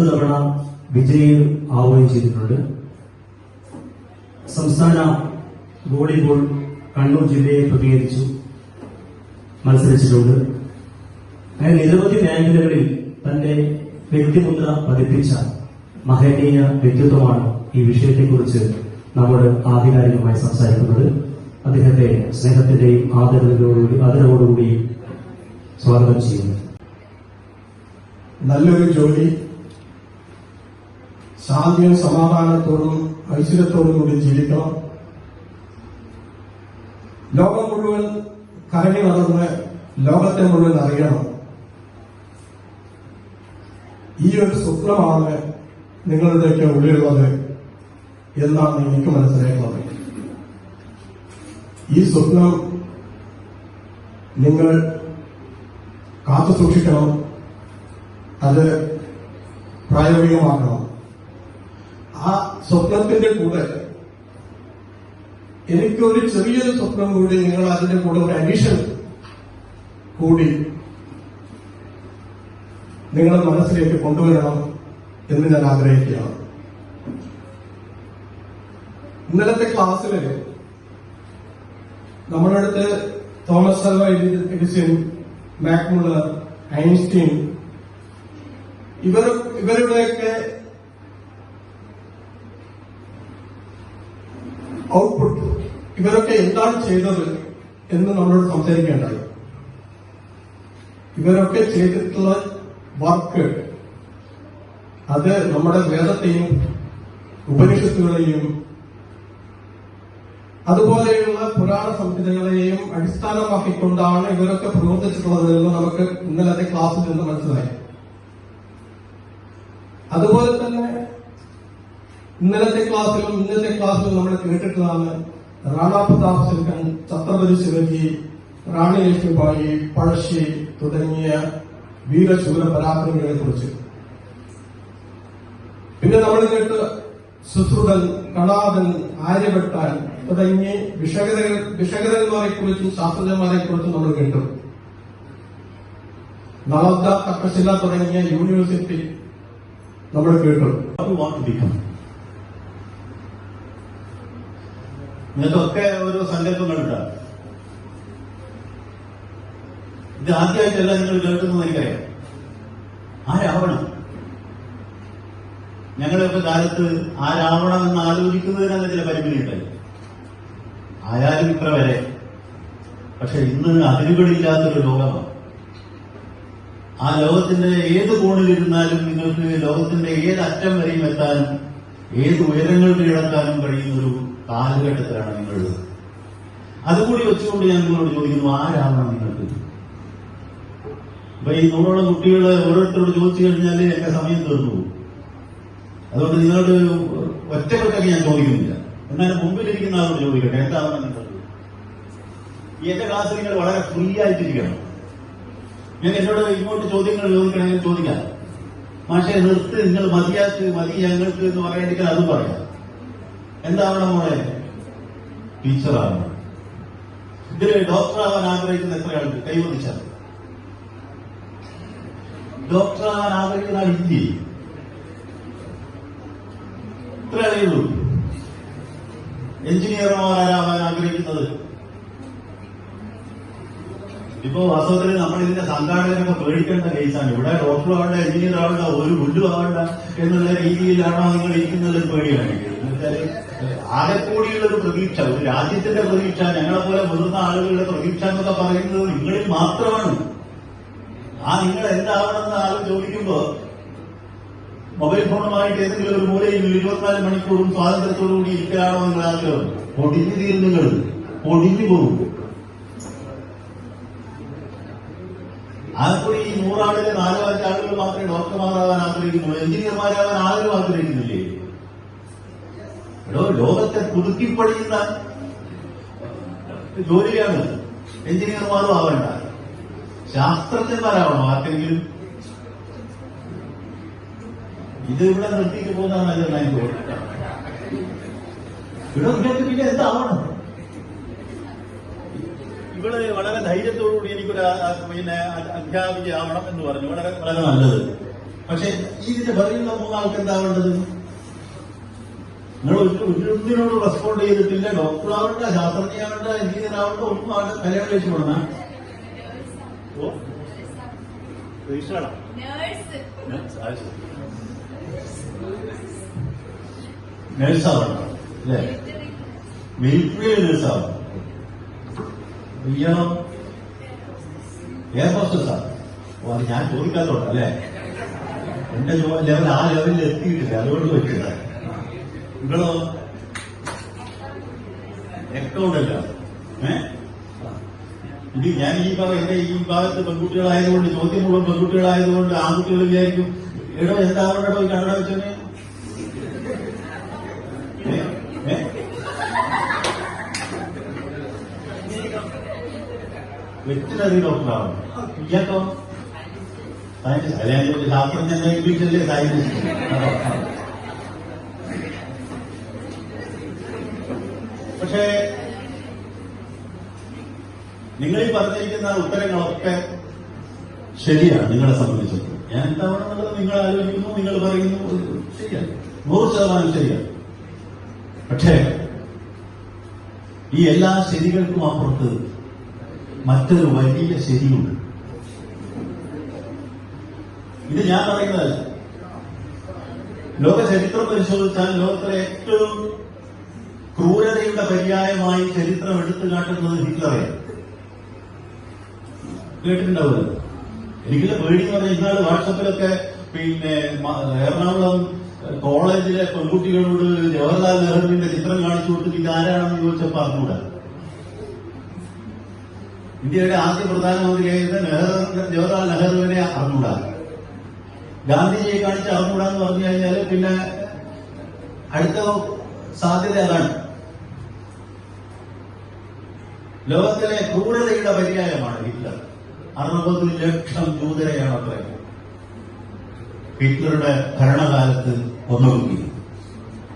രണ്ടു തവണ വിജയി ആവുകയും ചെയ്തിട്ടുണ്ട്. സംസ്ഥാന വോളിബോൾ കണ്ണൂർ ജില്ലയെ പ്രതികരിച്ചു മത്സരിച്ചിട്ടുണ്ട്. അങ്ങനെ നിരവധി മേഖലകളിൽ തന്റെ വ്യക്തിമുദ്ര പതിപ്പിച്ച മഹനീയ വ്യക്തിത്വമാണ് ഈ വിഷയത്തെക്കുറിച്ച് നമ്മോട് ആധികാരികമായി സംസാരിക്കുന്നത്. അദ്ദേഹത്തെ സ്നേഹത്തിന്റെയും ആദരവിനോടുകൂടി ആദരവോടുകൂടി സ്വാഗതം ചെയ്യുന്നു. നല്ലൊരു ജോലി ശാന്തിയും സമാധാനത്തോടും ഐശ്വര്യത്തോടും കൂടി ജീവിക്കണം. ലോകം മുഴുവൻ കറങ്ങി നടന്ന് ലോകത്തെ മുഴുവൻ അറിയണം. ഈ ഒരു സ്വപ്നമാണ് നിങ്ങളുടെയൊക്കെ ഉള്ളിലുള്ളത് എന്നാണ് എനിക്ക് മനസ്സിലാക്കുന്നത് ഈ സ്വപ്നം നിങ്ങൾ കാത്തു സൂക്ഷിക്കണം. അത് പ്രായോഗികമാക്കണം. സ്വപ്നത്തിന്റെ കൂടെ. എനിക്കൊരു ചെറിയൊരു സ്വപ്നം കൂടി നിങ്ങൾ അതിന്റെ കൂടെ ഒരു അഡീഷൻ കൂടി നിങ്ങളുടെ മനസ്സിലേക്ക് കൊണ്ടുവരണം എന്ന് ഞാൻ ആഗ്രഹിക്കുകയാണ്. ഇന്നലത്തെ ക്ലാസ്സിൽ നമ്മുടെ അടുത്ത് Thomas Alva Edison Max Muller Einstein ഇവർ ഇവരുടെയൊക്കെ ഔട്ട്പുട്ട് ഇവരൊക്കെ എന്താണ് ചെയ്തത് എന്ന് നമ്മളോട് സംസാരിക്കേണ്ടായി ഇവരൊക്കെ ചെയ്തിട്ടുള്ള വർക്ക് അത് നമ്മുടെ വേദത്തെയും ഉപനിഷത്തുകളെയും അതുപോലെയുള്ള പുരാണ സംഹിതകളെയും അടിസ്ഥാനമാക്കിക്കൊണ്ടാണ് ഇവരൊക്കെ പ്രവർത്തിച്ചിട്ടുള്ളത് എന്ന് നമുക്ക് ഇന്നലത്തെ ക്ലാസ്സിൽ നിന്ന് മനസ്സിലായി. അതുപോലെ തന്നെ ഇന്നലത്തെ ക്ലാസ്സിലും ഇന്നത്തെ ക്ലാസ്സിലും നമ്മൾ കേട്ടിട്ടുള്ളതാണ് റാണാ പ്രതാപ് സിംഹൻ ഛത്രപതി ശിവജി റാണി ലക്ഷ്മിബായി പഴശ്ശി തുടങ്ങിയ വീരശൂര പരാക്രമികളെ കുറിച്ച്. പിന്നെ നമ്മൾ കേട്ട് സുശ്രുതൻ കണാദൻ ആര്യഭട്ടാൻ തുടങ്ങി വിഷകര വിഷകരന്മാരെ കുറിച്ചും ശാസ്ത്രജ്ഞന്മാരെ കുറിച്ചും നമ്മൾ കേട്ടു. നളന്ദ തക്കശില തുടങ്ങിയ യൂണിവേഴ്സിറ്റി നമ്മൾ കേട്ടു. അത് you നിങ്ങൾക്കൊക്കെ ഓരോ സങ്കല്പങ്ങളുണ്ടാകും ഇത് ആദ്യമായിട്ടല്ല നിങ്ങൾ കേൾക്കുന്നത് എനിക്കറിയാം. ആരാവണം? ഞങ്ങളുടെയൊക്കെ കാലത്ത് ആരാവണം എന്ന് ആലോചിക്കുന്നതിനാണ് ചില പരിമിതിയുണ്ടായി ആയാലും ഇത്ര വരെ. പക്ഷെ ഇന്ന് അതിരുകളില്ലാത്തൊരു ലോകമാണ്. ആ ലോകത്തിന്റെ ഏത് കോണിലിരുന്നാലും നിങ്ങൾക്ക് ലോകത്തിന്റെ ഏത് അറ്റം വരെയും എത്താനും ഏത് ഉയരങ്ങൾ കീഴടക്കാനും കഴിയുന്ന ഒരു കാലഘട്ടത്തിലാണ് നിങ്ങളുള്ളത് അതുകൂടി വെച്ചുകൊണ്ട് ഞാൻ നിങ്ങളോട് ചോദിക്കുന്നു ആരാണ് നിങ്ങൾക്ക്? അപ്പൊ ഈ നൂറോളം കുട്ടികളെ ഓരോരുത്തരോട് ചോദിച്ചു കഴിഞ്ഞാൽ എന്റെ സമയം തീർന്നു അതുകൊണ്ട് ഒരു ഒറ്റപ്പെട്ടൊക്കെ ഞാൻ ചോദിക്കുന്നില്ല. എന്നാലും മുമ്പിലിരിക്കുന്ന ആളോട് ചോദിക്കട്ടെ എന്താവണം നിങ്ങൾക്ക്? ഈ എന്റെ ക്ലാസ് നിങ്ങൾ വളരെ ഫ്രീ ആയിട്ടിരിക്കണം. ഞാൻ എന്നോട് ഇങ്ങോട്ട് ചോദ്യങ്ങൾ ചോദിക്കണമെങ്കിൽ ചോദിക്കാം. മാഷെ നിർത്ത് നിങ്ങൾ മതിയാക്ക് മതി ഞങ്ങൾക്ക് എന്ന് പറയണമെങ്കിൽ അതും പറയാം. എന്താവണം മോളെ? ടീച്ചറാവണം ഡോക്ടർ ഡോക്ടറാവാൻ ആഗ്രഹിക്കുന്ന എത്ര ആളുണ്ട് കൈവന്നിച്ചാൽ ഡോക്ടറാവാൻ ആഗ്രഹിക്കുന്ന ആൾ ഇല്ലേ ഇത്ര അറിയുള്ളൂ എഞ്ചിനീയർമാരാവാൻ ആഗ്രഹിക്കുന്നത് ഇപ്പോ വാസ്തവത്തിൽ നമ്മൾ ഇതിന്റെ സംഘാടകരൊക്കെ പേടിക്കേണ്ട കേസാണ്. ഇവിടെ ഡോക്ടർ ആവണ്ട എഞ്ചിനീയർ ആവണ്ട ഒരു പുല്ലും ആവണ്ട എന്നുള്ള രീതിയിലാണോ നിങ്ങൾ ഇരിക്കുന്നത് പേടിയാണ്. ആകെക്കൂടിയുള്ള ഒരു പ്രതീക്ഷ ഒരു രാജ്യത്തിന്റെ പ്രതീക്ഷ ഞങ്ങളെ പോലെ മുതിർന്ന ആളുകളുടെ പ്രതീക്ഷ എന്നൊക്കെ പറയുന്നത് നിങ്ങളിൽ മാത്രമാണ്. ആ നിങ്ങൾ എന്താവണമെന്ന് ആൾ ചോദിക്കുമ്പോ മൊബൈൽ ഫോണുമായിട്ട് ഏതെങ്കിലും ഒരു മൂലയിൽ ഇരുപത്തിനാല് മണിക്കൂറും സ്വാതന്ത്ര്യത്തോടു കൂടി ഇരിക്കാണോ നിങ്ങൾ ആഗ്രഹം പൊടിഞ്ഞു തീരും നിങ്ങൾ പൊടിഞ്ഞു പോകും. ആകെക്കൂടി ഈ നൂറാളിലെ നാലോ അഞ്ച് ആളുകൾ മാത്രമേ ഡോക്ടർമാരാകാൻ ആഗ്രഹിക്കുന്നുള്ളൂ. എഞ്ചിനീയർമാരാകാൻ ആരും ആഗ്രഹിക്കുന്നില്ലേ? ലോകത്തെ പുതുക്കിപ്പടിയുന്ന ജോലിയാണ് എഞ്ചിനീയർമാരും ആവേണ്ട. ശാസ്ത്രജ്ഞന്മാരാവണം ആർക്കെങ്കിലും. ഇത് ഇവിടെ നിർത്തിയിട്ട് തോന്നുന്നത് ഇവിടെ പിന്നെ എന്താവണം? ഇവൾ വളരെ ധൈര്യത്തോടുകൂടി എനിക്കൊരു പിന്നെ അധ്യാപിക ആവണം എന്ന് പറഞ്ഞു. വളരെ വളരെ നല്ലത്. പക്ഷെ ഇതിന്റെ പറയുന്ന മൂന്നാൾക്ക് എന്താ വേണ്ടത്? നിങ്ങൾ ഒന്നിനോട് റെസ്പോണ്ട് ചെയ്തിട്ടില്ല. ഡോക്ടർ ആവണ്ട എഞ്ചിനീയർ ആവണ്ട ഒന്നും ആവണ്ട. കല്യാണം കഴിച്ചു ഓ? രജിസ്റ്ററാണോ നേഴ്സാവണം അല്ലേ? മിലിറ്ററി നേഴ്സാവണം ഇയാളോ എയർ ഹോസ്റ്റസാ ഓ അത് ഞാൻ ചോദിക്കാത്തോട്ടല്ലേ എന്റെ ലെവൽ ആ ലെവലിൽ എത്തിയിട്ടില്ല അതുകൊണ്ട് വെച്ചില്ല നിങ്ങളോ? അക്കൗണ്ടല്ല ഏ? ഇത് ഞാൻ ഈ എന്റെ ഈ ഭാഗത്ത് പെൺകുട്ടികളായതുകൊണ്ട് ചോദ്യം മുഴുവൻ പെൺകുട്ടികളായതുകൊണ്ട് ആൺകുട്ടികൾ വിചാരിക്കും എടോ എന്താവണ്ടോ ഈ കണ്ണട വെച്ചോനെ ഏ? ഏ? വെറ്റിനറി ഡോക്ടറാണ് ഇയാക്കോ സയന്റിസ്റ്റ് അല്ലെങ്കിൽ ശാസ്ത്രജ്ഞ ഇംഗ്ലീഷല്ലേ സയന്റിസ്റ്റ് പക്ഷേ നിങ്ങൾ ഈ പറഞ്ഞിരിക്കുന്ന ഉത്തരങ്ങളൊക്കെ ശരിയാണ് നിങ്ങളെ സംബന്ധിച്ചിടത്തോളം. ഞാൻ എന്താവണമെന്നുള്ളത് നിങ്ങൾ ആലോചിക്കുന്നു നിങ്ങൾ പറയുന്നു ശരിയാണ്. നൂറ് ശതമാനം ശരിയാണ്. പക്ഷേ ഈ എല്ലാ ശരികൾക്കും അപ്പുറത്ത് മറ്റൊരു വലിയ ശരിയുണ്ട്. ഇത് ഞാൻ പറയുന്നതല്ല ലോക ചരിത്രം പരിശോധിച്ചാൽ ലോകത്തിലെ ഏറ്റവും ക്രൂരതയുടെ പര്യായമായി ചരിത്രം എടുത്തു കാട്ടുന്നത് ഹിറ്റ്ലറെയാണ് കേട്ടിട്ടുണ്ടാവില്ല എനിക്കില്ല പേടി എന്ന് പറഞ്ഞാൽ ഇന്നാൾ വാട്സപ്പിലൊക്കെ പിന്നെ എറണാകുളം കോളേജിലെ പെൺകുട്ടികളോട് ജവഹർലാൽ നെഹ്റുവിന്റെ ചിത്രം കാണിച്ചു കൊടുത്തിട്ട് ആരാണെന്ന് ചോദിച്ചപ്പോൾ അറിഞ്ഞൂടാ. ഇന്ത്യയുടെ ആദ്യ പ്രധാനമന്ത്രിയായിരുന്ന ജവഹർലാൽ നെഹ്റുവിനെ അറിഞ്ഞൂടാ ഗാന്ധിജിയെ കാണിച്ച് അറിഞ്ഞൂടാന്ന് പറഞ്ഞു കഴിഞ്ഞാൽ പിന്നെ അടുത്ത സാധ്യത അതാണ്. ലോകത്തിലെ ക്രൂരതയുടെ പര്യായമാണ് ഹിറ്റ്ലർ. അറുപത് ലക്ഷം ജൂതരെയാണ് അത്ര ഹിറ്റ്ലറുടെ ഭരണകാലത്ത് കൊന്നൊടുക്കി